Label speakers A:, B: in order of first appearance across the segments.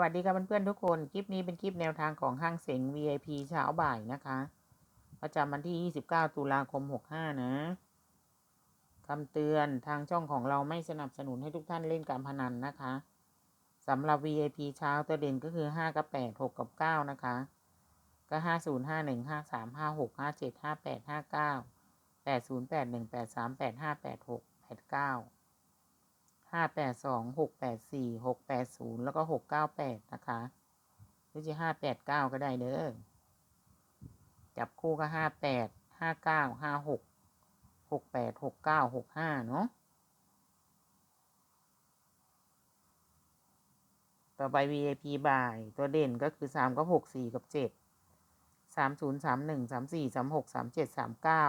A: วัสดีครับเพื่อนๆทุกคน คลิปนี้เป็นคลิปแนวทางของห้างเสง VIP เช้าบ่ายนะคะ ประจำวันที่ 29 ตุลาคม 65 นะคำเตือนทางช่องของเราไม่สนับสนุนให้ทุกท่านเล่นการพนันนะคะสำหรับ VIP เช้าตัวเด่นก็คือ 5 กับ 8 6 กับ 9 นะคะ ก็ 50 51 53 56 57 58 59 80 81 83 85 86 89 ห้าแปดสองหกแปดสี่หกแปดศูนย์แล้วก็หกเก้าแปดนะคะหรือจะห้าแปดเก้าก็ได้เด้อจับคู่ก็ห้าแปดห้าเก้าห้าหกหกแปดหกเก้าหกห้าเนาะต่อไป VIP บ่าย ตัวเด่นก็คือสามกับหกสี่กับเจ็ดสามศูนย์สามหนึ่งสามสี่สามหกสามเจ็ดสามเก้า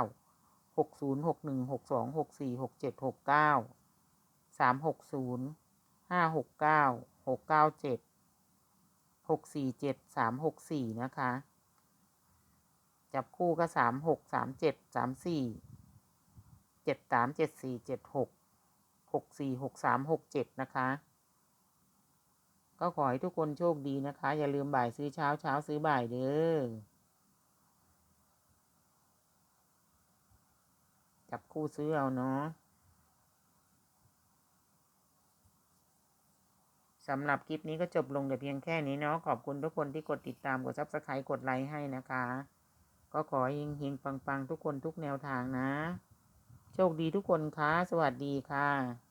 A: หกศูนย์หกหนึ่งหกสองหกสี่หกเจ็ดหกเก้า สามหกศูนย์ห้าหกเก้าหกเก้าเจ็ดหกสี่เจ็ดสามหกสี่นะคะ จับคู่ก็สามหกสามเจ็ดสามสี่เจ็ดสามเจ็ดสี่เจ็ดหกหกสี่หกสามหกเจ็ดนะคะ ก็ขอให้ทุกคนโชคดีนะคะ อย่าลืมบ่ายซื้อเช้าเช้าซื้อบ่ายเด้อจับคู่ซื้อเอาเนาะ สำหรับคลิปนี้ก็จบลงแต่เพียงแค่นี้เนาะขอบคุณทุกคนที่กดติดตามกดซับสไครต์กดไลค์ให้นะคะ ก็ขอเฮงเฮงปังปังทุกคนทุกแนวทางนะ โชคดีทุกคนคะสวัสดีค่ะ